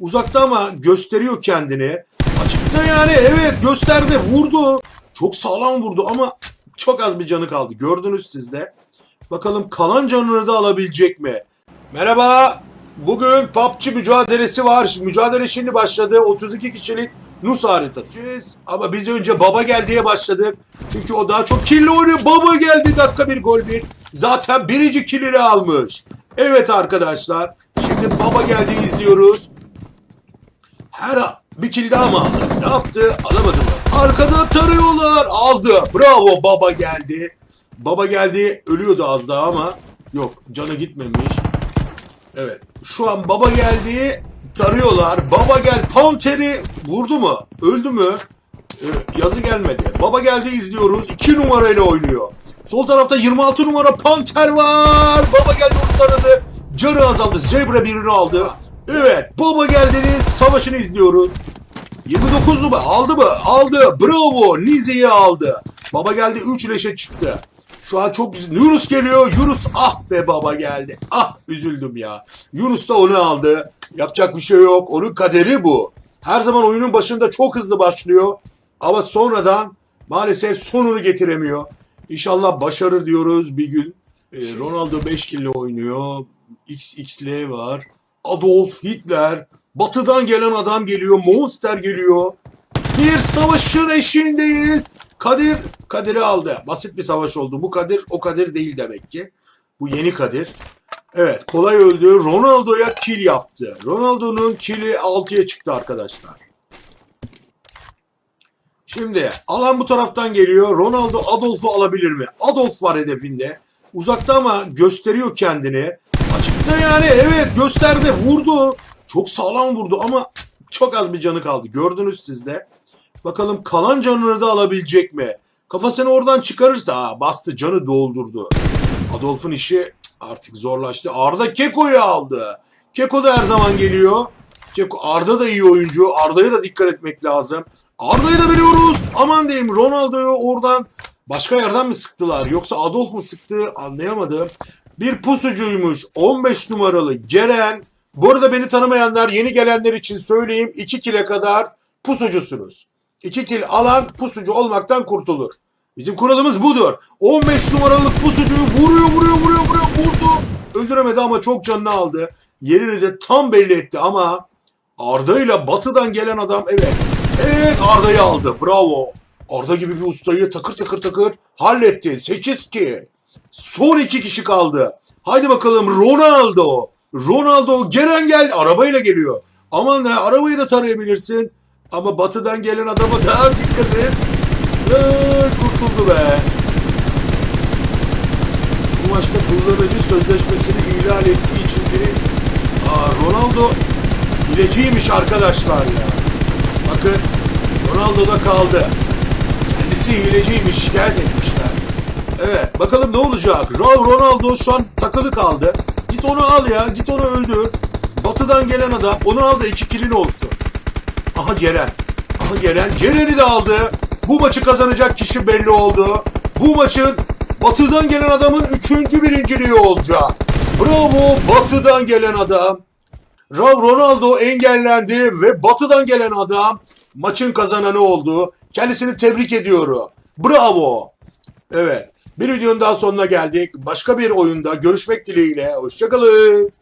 Uzakta ama gösteriyor kendini. Açıkta yani evet gösterdi vurdu. Çok sağlam vurdu ama çok az bir canı kaldı. Gördünüz siz de. Bakalım kalan canını da alabilecek mi? Merhaba. Bugün PUBG mücadelesi var. Mücadele şimdi başladı. 32 kişilik Nus haritası. Ama biz önce Baba gel diye başladık. Çünkü o daha çok killi oynuyor. Baba geldi dakika bir gol bir. Zaten birinci killini almış. Evet arkadaşlar. Şimdi Baba geldi izliyoruz. Her daha mı aldı? Ne yaptı? Alamadı mı? Arkada tarıyorlar. Aldı. Bravo baba geldi. Baba geldi. Ölüyordu az daha ama yok canı gitmemiş. Evet. Şu an baba geldi. Tarıyorlar. Baba gel. Panteri vurdu mu? Öldü mü? Ee, yazı gelmedi. Baba geldi izliyoruz. 2 numarayla oynuyor. Sol tarafta 26 numara Panter var. Baba geldi onu taradı. Canı azaldı. Zebra birini aldı. Evet. Baba geldi'nin savaşını izliyoruz. 29 numara aldı mı? Aldı. Bravo. Nize'yi aldı. Baba geldi 3 leşe çıktı. Şu an çok güzel. Yunus geliyor. Yunus ah be baba geldi. Ah üzüldüm ya. Yunus da onu aldı. Yapacak bir şey yok. Onun kaderi bu. Her zaman oyunun başında çok hızlı başlıyor. Ama sonradan maalesef sonunu getiremiyor. İnşallah başarır diyoruz bir gün. Ee, Ronaldo 5 kille oynuyor. XXL var. Adolf Hitler. Batıdan gelen adam geliyor. Monster geliyor. Bir savaşın eşiğindeyiz. Kadir, Kadir'i aldı. Basit bir savaş oldu. Bu Kadir o Kadir değil demek ki. Bu yeni Kadir. Evet kolay öldü. Ronaldo'ya kill yaptı. Ronaldo'nun kill'i 6'ya çıktı arkadaşlar. Şimdi alan bu taraftan geliyor. Ronaldo Adolf'u alabilir mi? Adolf var hedefinde. Uzakta ama gösteriyor kendini. Açıkta yani evet gösterdi vurdu. Çok sağlam vurdu ama çok az bir canı kaldı. Gördünüz siz de. Bakalım kalan canını da alabilecek mi? Kafasını oradan çıkarırsa ha, bastı canı doldurdu. Adolf'un işi artık zorlaştı. Arda Keko'yu aldı. Keko da her zaman geliyor. Keko Arda da iyi oyuncu. Arda'ya da dikkat etmek lazım. Arda'yı da biliyoruz. Aman diyeyim Ronaldo'yu oradan başka yerden mi sıktılar yoksa Adolf mu sıktı anlayamadım. Bir pusucuymuş 15 numaralı Ceren. Bu arada beni tanımayanlar yeni gelenler için söyleyeyim 2 kile kadar pusucusunuz. 2 kil alan pusucu olmaktan kurtulur. Bizim kuralımız budur. 15 numaralı pusucuyu vuruyor vuruyor vuruyor vuruyor vurdu. Öldüremedi ama çok canını aldı. Yerini de tam belli etti ama Arda ile batıdan gelen adam evet. Evet Arda'yı aldı. Bravo. Arda gibi bir ustayı takır takır takır halletti. 8 ki. Son iki kişi kaldı. Haydi bakalım Ronaldo. Ronaldo gelen geldi. Arabayla geliyor. Aman ne arabayı da tarayabilirsin. Ama batıdan gelen adama da dikkat et. Kurtuldu be. Bu maçta kullanıcı sözleşmesini ihlal ettiği için biri... Aa, Ronaldo hileciymiş arkadaşlar ya. Bakın Ronaldo da kaldı. Kendisi hileciymiş şikayet etmişler. Evet bakalım ne olacak. Ronaldo şu an takılı kaldı. Onu al ya git onu öldür. Batıdan gelen adam onu al da iki kilin olsun. Aha Geren. Aha Geren. Geren'i de aldı. Bu maçı kazanacak kişi belli oldu. Bu maçın batıdan gelen adamın üçüncü birinciliği olacak. Bravo batıdan gelen adam. Rav Ronaldo engellendi ve batıdan gelen adam maçın kazananı oldu. Kendisini tebrik ediyorum. Bravo. Evet. Bir videonun daha sonuna geldik. Başka bir oyunda görüşmek dileğiyle. Hoşçakalın.